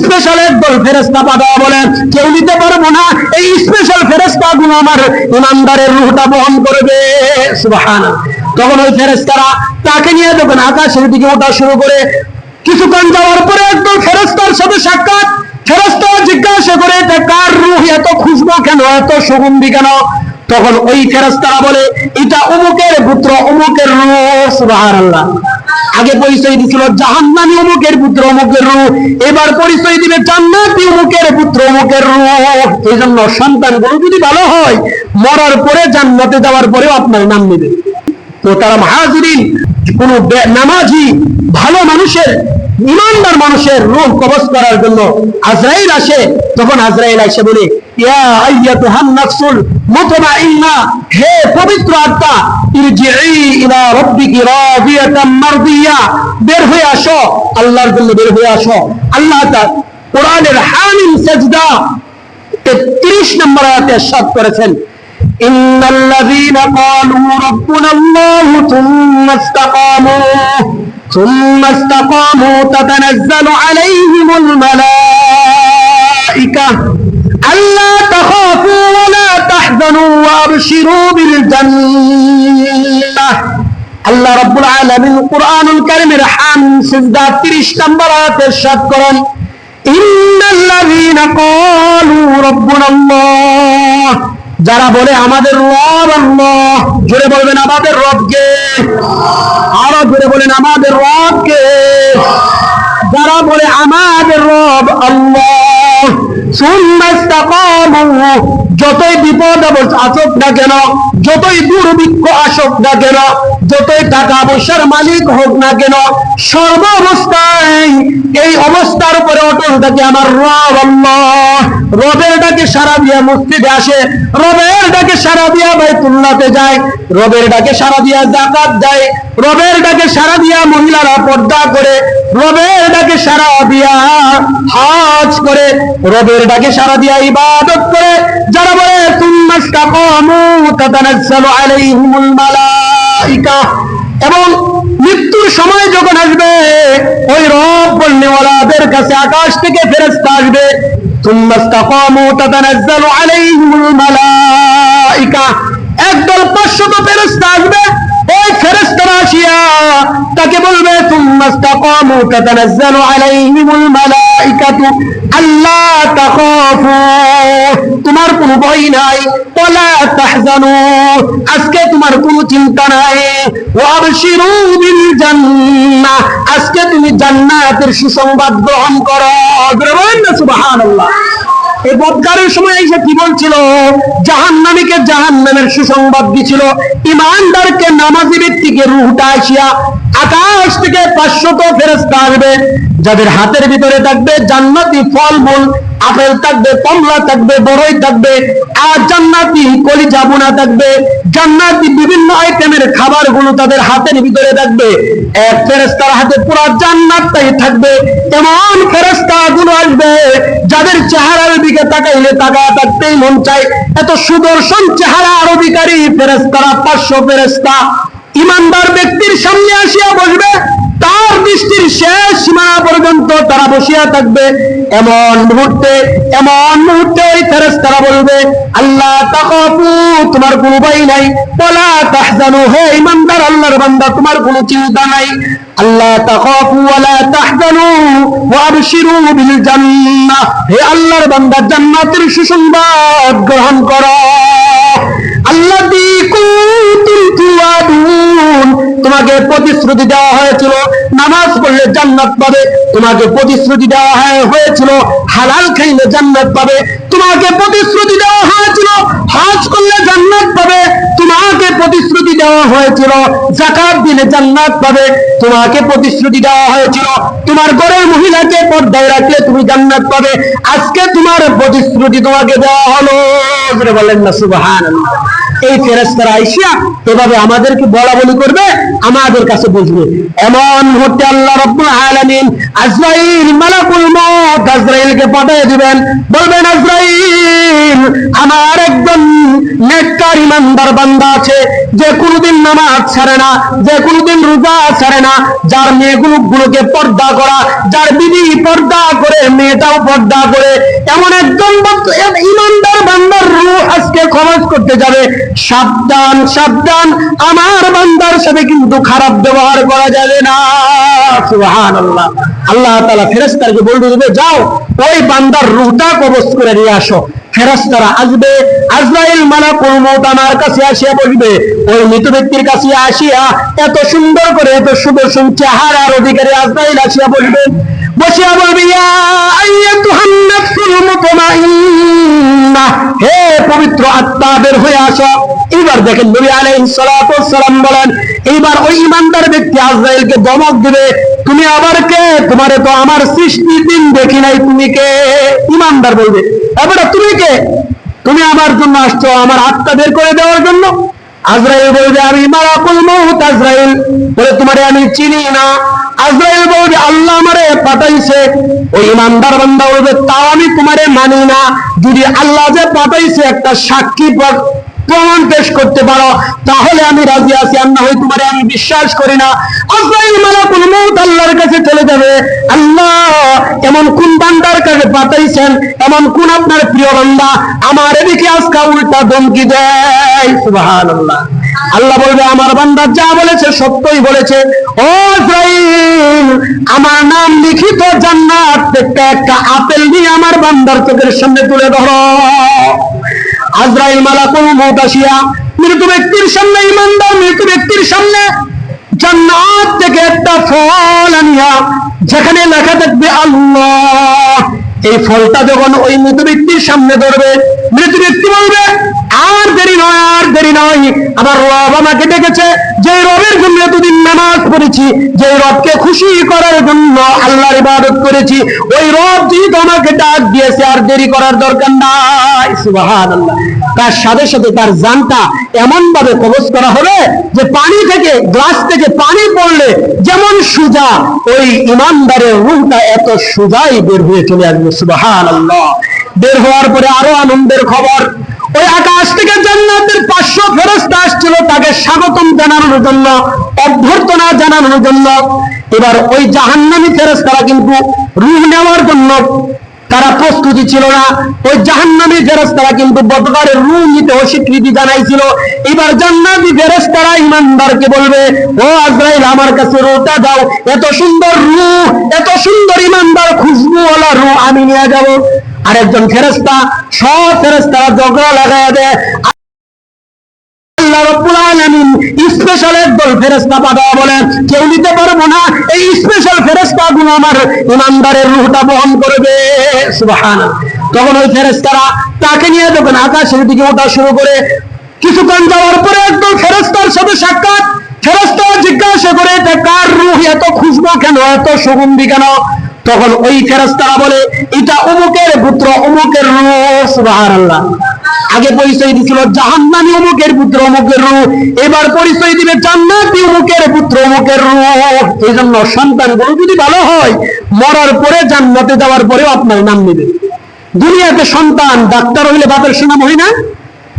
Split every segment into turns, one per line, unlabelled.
Special একদল ফেরেস্তা কেউ নিতে পারব না, এই স্পেশাল ফেরেস্তা গুলো আমার। ইমানদারের রুহটা বহন করবে। তখন ওই ফেরেস্তারা তাকে নিয়ে যখন আকাশের দিকে ওঠা শুরু করে, কিছুক্ষণ যাওয়ার পরে একদল ফেরেস্তার সাথে সাক্ষাৎ। জিজ্ঞাসা করে কার রুহ এত খুশবু কেন, এত সুগন্ধি কেন? তখন ওই বলে, এটা অমুকের পুত্র, অমুকের রূহ। সুবহানাল্লাহ। আগে পরিচয় দিছিল জাহান্নামী অমুকের পুত্র, অমুকের রূপ। এবার পরিচয় দিবে জান্নাতি অমুকের পুত্র, অমুকের রূপ। এই জন্য সন্তানগুলো যদি ভালো হয়, মরার পরে জান্নাতে যাওয়ার পরেও আপনার নাম নেবে। তো তারা মহাজিরিন, কোন নামাজি, ভালো মানুষের ইমানদার মানুষের রোগ কবচ করার জন্য আজরাইল আসে। তখন আজরাইল আসে বলে বের আল্লাহ তেত্রিশ সাত করেছেন। ইন্নাল্লাযীনা ক্বালু রাব্বুনা ثم استقاموا ثم استقاموا تتنزل عليهم الملائكة ألا تخافوا ولا تحزنوا وأبشروا بالجنة আল্লাহ রব্বুল আলামিন কোরআনুল কারীমের হাম সিজদা 30 নম্বর আয়াতে ارشاد করেন ইন্নাল্লাযীনা ক্বালু রাব্বুনাল্লাহ যারা বলে আমাদের রব জোরে বলবেন আমাদের রবকে। আরও জোরে বলেন আমাদের রবকে। যারা বলে আমাদের রব আল্লাহ যতই বিপদ আসুক না কেন, যতই দুর্ভিক্ষ আসুক না কেন, যতই টাকা পয়সার মালিক হোক না কেন সর্ব অবস্থায় এই অবস্থার উপরে অটল থাকে আমার রব আল্লাহ। রবের ডাকে সারা দিয়া মসজিদে আসে, রবের ডাকে সারা দিয়া বাইতুল্লাতে যায়, রবের ডাকে সারা দিয়া জাকাত দেয় রবের ডাকে সারা দিয়া মহিলারা পর্দা করে, রবের ডাকে সারা দিয়া হাজ করে, রবের ডাকে সারা দিয়া ইবাদত করে। যারা বলে এবং মৃত্যুর সময় যখন আসবে, ওই রব বলনেওয়ালাদের কাছে আকাশ থেকে ফেরেশতা আসবে তুম্মাস্তাকামু تتنزل عليهم الملائكة একদল পাঁচশত ফেরেশতা আসবে। ওই ফেরেশতারা আসিয়া তাকে বলবে তুম্মাস্তাকামু তাতানাজ্জালু আলাইহিমুল মালাইকাতু তাখাফু। তোমার ভয় নাই। আজকে তোমার চিন্তা নাই। আজকে তুমি জান্নাতের সুসংবাদ গ্রহণ করো। এই বদকারের সময় এসে কি বলছিল? জাহান্নামীকে জাহান্নামের সুসংবাদ দিছিল। ইমানদারকে নামাজি ব্যক্তিকে রুহটা আসিয়া আকাশ থেকে পাঁচশত ফেরস্তা আসবে। যাদের হাতের ভিতরে থাকবে জান্নাতি ফলমূল, আপেল থাকবে, কমলা থাকবে বড়ই থাকবে, আর জান্নাতি কলিজা বোনা থাকবে, জান্নাতি বিভিন্ন আইটেমের খাবারগুলো তাদের হাতের ভিতরে থাকবে। এক ফেরেস্তার হাতে পুরো জান্নাতটাই থাকবে, এমন ফেরেস্তা গুলো আসবে, যাদের চেহারার দিকে তাকাইলে তাকা থাকতেই মন চায়। এত সুদর্শন চেহারার অধিকারী ফেরেস্তারা পাঁচশো ফেরেস্তা ইমানদার ব্যক্তির সামনে আসিয়া বসবে তার দৃষ্টির শেষ সীমানা পর্যন্ত তারা বসিয়া থাকবে। এমন মুহূর্তে এমন মুহূর্তে ওই ফেরেশতারা বলবে, আল্লাহ তোমার কোনো ভয় নাই। ওয়ালা তাহজানু, হে ইমানদার আল্লাহর বান্দা, তোমার কোনো চিন্তা নাই। আল্লাহ, তাকাফু, ওয়ালা তাহজানু ওয়া আবশিরু বিল জান্নাহ। হে আল্লাহর বান্দা, জান্নাতের সুসংবাদ গ্রহণ করো। আল্লাযী তোমাকে প্রতিশ্রুতি দেওয়া হয়েছিল। নামাজ পড়লে জান্নাত পাবে। তোমাকে প্রতিশ্রুতি দেওয়া হয়- হয়েছিল। হালাল খাইলে জান্নাত পাবে। তোমাকে প্রতিশ্রুতি দেওয়া হয়েছিল। হজ করলে জান্নাত পাবে। তোমাকে প্রতিশ্রুতি দেওয়া হয়েছিল। জাকাত দিলে জান্নাত পাবে। তোমাকে প্রতিশ্রুতি দেওয়া হয়েছিল। তোমার ঘরের মহিলাকে পর্দায় রাখলে তুমি জান্নাত পাবে। আজকে তোমার প্রতিশ্রুতি তোমাকে দেওয়া হলো। বলেন না, সুবহানাল্লাহ। এই ফেরেস্তারা আইসিয়া এভাবে আমাদেরকে বলা বলি করবে, আমাদের কাছে বুঝবে। এমন মুহূর্তে আল্লাহ রব্বুল আলামিন আজরাইল, মালাকুল মউত আজরাইলকে পাঠিয়ে দিবেন। বলবেন, আজরাইল, আমার একজন নেককার ইমানদার বান্দা আছে, যে কোনোদিন নামাজ ছাড়ে না, যে কোনোদিন রোজা ছাড়ে না, যার মেয়েগুলো গুলোকে পর্দা করা, যার বিবি পর্দা করে, মেয়েটাও পর্দা করে, এমন একজন ইমানদার বান্দার রূহ আজকে খরচ করতে যাবে। সাবধান সাবধান, আমার বান্দার সাথে কিন্তু খারাপ ব্যবহার করা যাবে না। সুবহান আল্লাহ আল্লাহ তাআলা ফেরেশতাকে বলবে যাও, ওই বান্দার রুটা কবজ করে নিয়ে আসো। ফেরেশতারা আসবে। আজরাইল মালাকুল মউত আমার কাছে আসিয়া বলবে, ওই মৃত ব্যক্তির কাছে আসিয়া এত সুন্দর করে, এত সুদর্শন চেহারার অধিকারী আজরাইল আসিয়া বসিয়া বলবে হে পবিত্র হয়ে এবার দেখেন এইবার ওই ইমানদার ব্যক্তি আজরাইলকে দমক দিবে, তুমি আবার কে? তোমারে তো আমার সৃষ্টি দিন দেখি নাই, তুমি কে? ইমানদার বলবে এবারে তুমি কে? তুমি আমার জন্য আসছো, আমার আত্মা বের করে দেওয়ার জন্য। আজরাইল বলবে, আমি আজরাইল। বলে, তোমারে আমি চিনি না। আজরাইল বলবে, আল্লাহ আমারে পাঠাইছে। ওই ইমানদার বান্দা বলবে, তাও আমি তোমারে মানি না। যদি আল্লাহ যে পাঠাইছে, একটা সাক্ষী প্রমাণ পেশ করতে পারো, তাহলে আমি রাজি আছি। আর না হয় তোমারে আমি বিশ্বাস করি না। আল্লাহর কাছে চলে যাবে। আল্লাহ এমন কোন বান্দার কাছে পাঠাইছেন? এমন কোন আপনার প্রিয় বান্দা? আমার এদিকে উল্টা ধমকি দেয়। আল্লাহ বলবে, আমার বান্দা যা বলেছে সত্যই বলেছে। ও আমার নাম লিখিত জান্নাত। একটা আপেল নিয়ে আমার বান্দার চোখের সামনে তুলে ধরো। আজরাইল মালাকুল মৌত আসিয়া মৃত ব্যক্তির সামনে ইমানদার মৃত ব্যক্তির সামনে জান্নাত থেকে একটা ফল আনিয়া যেখানে লেখা থাকবে আল্লাহ। এই ফলটা যখন ওই মৃত ব্যক্তির সামনে ধরবে, মৃত ব্যক্তি বলবে আর দেরি নয়, আর দেরি নয়। আমার রব আমাকে ডেকেছে যে রবের জন্য এতদিন নামাজ পড়েছি যে রবকে খুশি করার জন্য আল্লাহর ইবাদত করেছি, ওই রব যেহেতু আমাকে ডাক দিয়েছে, আর দেরি করার দরকার নাই। সুবহানাল্লাহ। তার সাথে সাথে তার জানটা এমন ভাবে কবজ করা হবে যে পানি থেকে, গ্লাস থেকে পানি পড়লে যেমন সুজা, ওই ইমানদারের রুহটা এত সুজাই বের হয়ে চলে আসবে। সুবাহান বের হওয়ার পরে আরও আনন্দের খবর। ওই আকাশ থেকে জান্নাতের পাঁচশো ফেরস্তা আসছিল তাকে স্বাগতম জানানোর জন্য, অভ্যর্থনা জানানোর জন্য। এবার ওই জাহান্নামী ফেরস্তারা কিন্তু রুহ নেওয়ার জন্য তারা প্রস্তুতি ছিল না। ওই জাহান্নামী ফেরেশতারা কিন্তু বদকারের রূহ নিতে অস্বীকৃতি জানাইছিল। এবার জান্নাতি ফেরেশতারা ইমানদারকে বলবে, ও আজরাইল, আমার কাছে রোটা দাও। এত সুন্দর রূহ, এত সুন্দর ইমানদার খুশবুওয়ালা রূহ আমি নিয়ে যাব। আরেকজন ফেরেশতা, সব ফেরেশতারা ঝগড়া লাগায় দেয়। তখন ওই ফেরেশতারা তাকে নিয়ে আকাশের দিকে শুরু করে, কিছুক্ষণ যাওয়ার পরে একদল ফেরেশতার সাথে সাক্ষাৎ। ফেরেশতা জিজ্ঞাসা করে কার রূহ, এত খুশবু কেন, এত সুগন্ধি কেন? তখন ওই ফেরেশতারা বলে, এটা অমুকের পুত্র, অমুকের সুবহানাল্লাহ। আগে পরিচয় দিছিল জাহান্নামী অমুকের পুত্র, অমুকের রূহ। এবার পরিচয় দিবে জান্নাতি অমুকের পুত্র, অমুকের রূহ। এই জন্য সন্তানগুলো যদি ভালো হয়, মরার পরে জান্নাতে যাওয়ার পরেও আপনার নাম নেবে। দুনিয়াতে সন্তান, ডাক্তার হইলে বাপের সুনাম হয় না?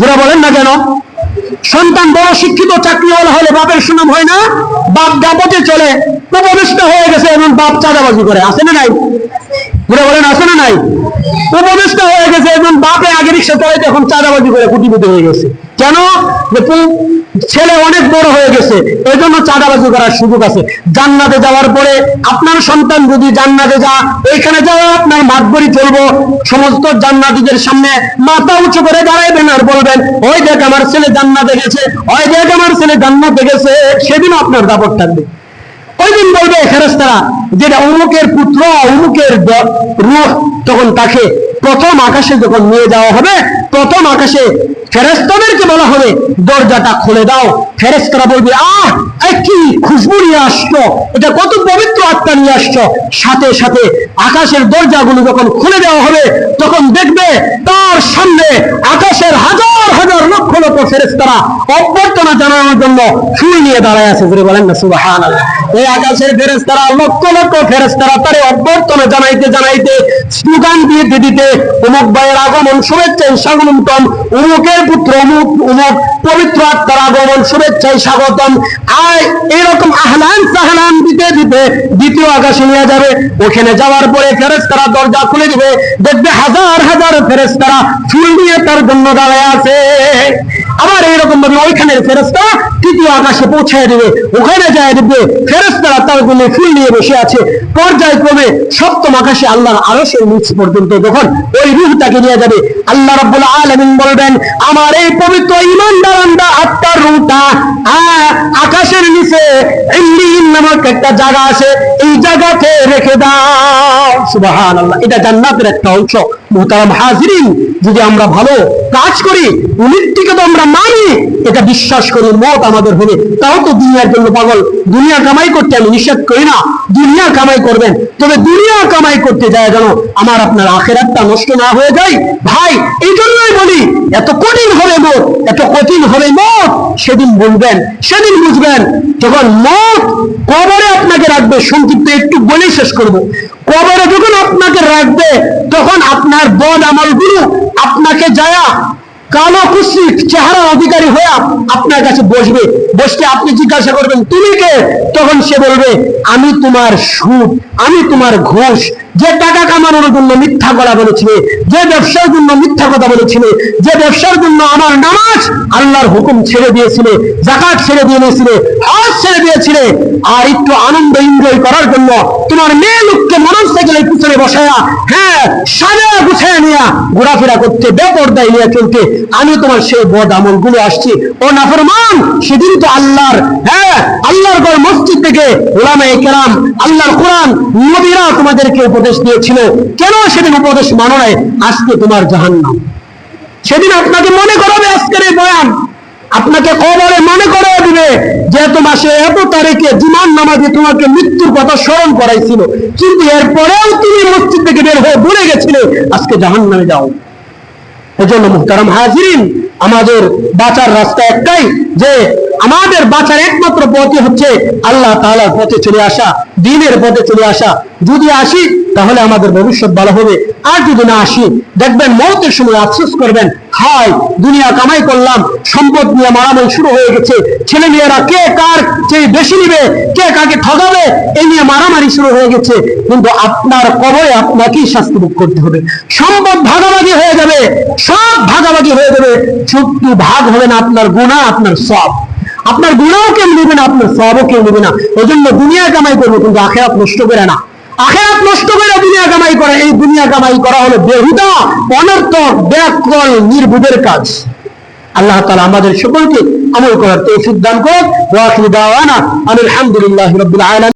যারা বলেন না কেন? সন্তান বড় শিক্ষিত, চাকরিওয়ালা হলে বাপের সুনাম হয় না, বাপ দাপটে চলে, উপবিষ্ট হয়ে গেছে এমন বাপ চাঁদাবাজি করে। আছে না নাই? ঘুরে বলেন, আছে না নাই? উপবিষ্ট হয়ে গেছে এবং বাপে আগে রিক্সা চালাইতে এখন চাঁদাবাজি করে কুটিপুটি হয়ে গেছে। কেন? ছেলে অনেক বড় হয়ে গেছে এই জন্য চাঁদাবাজি করার সুযোগ আছে। জান্নাতে যাওয়ার পরে আপনার সন্তান যদি জান্নাতে যা ওইখানে যাওয়া আপনার মাতবরি চলবো। সমস্ত জান্নাতীদের সামনে মাথা উঁচু করে দাঁড়াইবেন আর বলবেন, ওই দেখ আমার ছেলে জান্নাতে গেছে, ওই দেখ আমার ছেলে জান্নাতে গেছে, সেদিন আপনার দাপট থাকবে। ওই দিন বলবে ফেরেস্তারা যেটা অমুকের পুত্র, অমুকের রূহ, তখন তাকে প্রথম আকাশে যখন নিয়ে যাওয়া হবে, প্রথম আকাশে ফেরেস্তাদেরকে বলা হবে, দরজাটা খুলে দাও। ফেরেস্তারা বলবে, আহ কি খুশবু নিয়ে আসছো, এটা কত পবিত্র আত্মা নিয়ে আসছো। সাথে সাথে আকাশের দরজাগুলো যখন খুলে দেওয়া হবে, তখন দেখবে তার সামনে আকাশের হাজার হাজার লক্ষ লক্ষ ফেরেস্তারা অভ্যর্থনা জানানোর জন্য ফুল নিয়ে দাঁড়ায় আছে। বলে বলেন না সুবাহান এই আকাশের ফেরেস্তারা লক্ষ লক্ষ ফেরেস্তারা তারে অভ্যর্থনা জানাইতে জানাইতে স্লোগান দিয়ে দিতে দিতে অমুক ভাইয়ের আগমন শুভেচ্ছায় স্বাগতম। অমুকের পুত্র অমুক অমুক পবিত্র আত্মার আগমন শুভেচ্ছায় স্বাগতম। আর এরকম আহলান সাহলান দিতে দিতে দ্বিতীয় আকাশে নিয়ে যাবে। ওখানে যাওয়ার পরে ফেরেস্তারা দরজা খুলে দিবে। দেখবে হাজার হাজার ফেরেস্তারা ফুল দিয়ে তার জন্য দাঁড়ায় আছে। আবার এইরকম ভাবে ওইখানের ফেরেস্তা তৃতীয় আকাশে পৌঁছায় দেবে। ওখানে যায় দেখবে ফেরেস্তারা তার জন্য ফুল নিয়ে বসে আছে। পর্যায়ক্রমে সপ্তম আকাশে আল্লাহর আরশের নিচ পর্যন্ত যখন ওই রুহটাকে নিয়ে যাবে। আল্লাহ রাব্বুল আলামিন বলবেন আমার এই পবিত্র ইমানদার আন্দা আত্মার রুহটা আহ, আকাশের নিচে ইল্লিন নামক একটা জায়গা আছে এই জায়গাতে রেখে দাও। সুবহানাল্লাহ এটা জান্নাতের একটা অংশ। মুহতারাম হাজিরিন যদি আমরা ভালো কাজ করি, মৃত্যুকে তো আমরা মানি। এটা বিশ্বাস করি মত আমাদের হবে। তাও তো দুনিয়ার জন্য পাগল। দুনিয়া কামাই করতে আমি নিষেধ করি না। দুনিয়া কামাই করবেন। তবে দুনিয়া কামাই করতে যায় যেন আমার আপনার আখেরাতটা নষ্ট না হয়ে যায়। ভাই, এই জন্যই বলি, এত কঠিন হবে মত, এত কঠিন হবে মত, সেদিন বলবেন সেদিন বুঝবেন, যখন মত কবরে আপনাকে রাখবে, সংক্ষিপ্ত একটু বলেই শেষ করব। কবরে যখন আপনাকে রাখবে, তখন আপনার বদ আমলগুলো আপনাকে যায়া কালো কুশ্রিক চেহারা অধিকারী হয়ে আপনার কাছে বসবে। বসতে আপনি জিজ্ঞাসা করবেন, তুমি কে? তখন সে বলবে, আমি তোমার সুখ আমি তোমার ঘুষ যে টাকা কামানোর জন্য মিথ্যা কথা বলেছিলে, যে ব্যবসার জন্য মিথ্যা কথা বলেছিলে, যে ব্যবসার জন্য আমার নামাজ আল্লাহর হুকুম ছেড়ে দিয়েছিলে জাকাত ছেড়ে দিয়েছিলে, হজ ছেড়ে দিয়েছিলে, আর একটু আনন্দ এনজয় করার জন্য তোমার মেয়ে লোককে সাইকেলের পিছনে বসায়া হ্যাঁ সাজা গুছায় নিয়া ঘোরাফেরা করতে, বেপর্দায় নিয়ে চলতে, আমি তোমার সেই বদ আমলগুলো আসছি। ও নাফরমান, সেদিন তো আল্লাহর হ্যাঁ আল্লাহর ঘর মসজিদ থেকে ওলামা কেরাম, আল্লাহর কোরআন, নবীরা তোমাদেরকে উপদেশ দিয়েছিল। কেন সেদিন উপদেশ মানো নাই? আজকে তোমার জাহান্নাম। সেদিন আপনাকে মনে করাবে আজকের এই বয়ান। আপনাকে কবরে মনে করে দিবে যে এত মাসে এত তারিখে জিমান নামাজে তোমাকে মৃত্যুর কথা স্মরণ করাইছিল। কিন্তু এরপরেও তুমি মসজিদ থেকে বের হয়ে ভুলে গেছিলে। আজকে জাহান নামে যাও। এজন্য মুহতারাম হাজিরিন, আমাদের বাঁচার রাস্তা একটাই যে আমাদের বাঁচার একমাত্র পথই হচ্ছে আল্লাহ তাআলার পথে চলে আসা, দিনের পথে চলে আসা। যদি আসি, তাহলে আমাদের ভবিষ্যৎ ভালো হবে। আর যদি না আসি, দেখবেন মৌতের সময় আফসোস করবেন হাই দুনিয়া কামাই করলাম, সম্পদ নিয়ে মারামারি শুরু হয়ে গেছে। ছেলে মেয়েরা কে কার চেয়ে বেশি নিবে, কে কাকে ঠগাবে এই নিয়ে মারামারি শুরু হয়ে গেছে। কিন্তু আপনার কবরে আপনাকেই শাস্তি ভোগ করতে হবে। সম্পদ ভাগাভাগি হয়ে যাবে, সব ভাগাভাগি হয়ে যাবে। চুক্তি ভাগ হবে না, আপনার গুণা আপনার সব আপনার গুণাও কেউ নেবে না, আপনার সবও কেউ নেবে না। ওই জন্য দুনিয়া কামাই করব, কিন্তু আখেরাত নষ্ট করে না। আখেরাত নষ্ট করে দুনিয়া কামাই করে, এই দুনিয়া কামাই করা হলো বেহুদা, অনর্থক, ব্যাকল, নির্ভুদের কাজ। আল্লাহ তালা আমাদের সকলকে আমল করার তৌফিক দান দাওয়ানা আলহামদুলিল্লাহি আলামিন।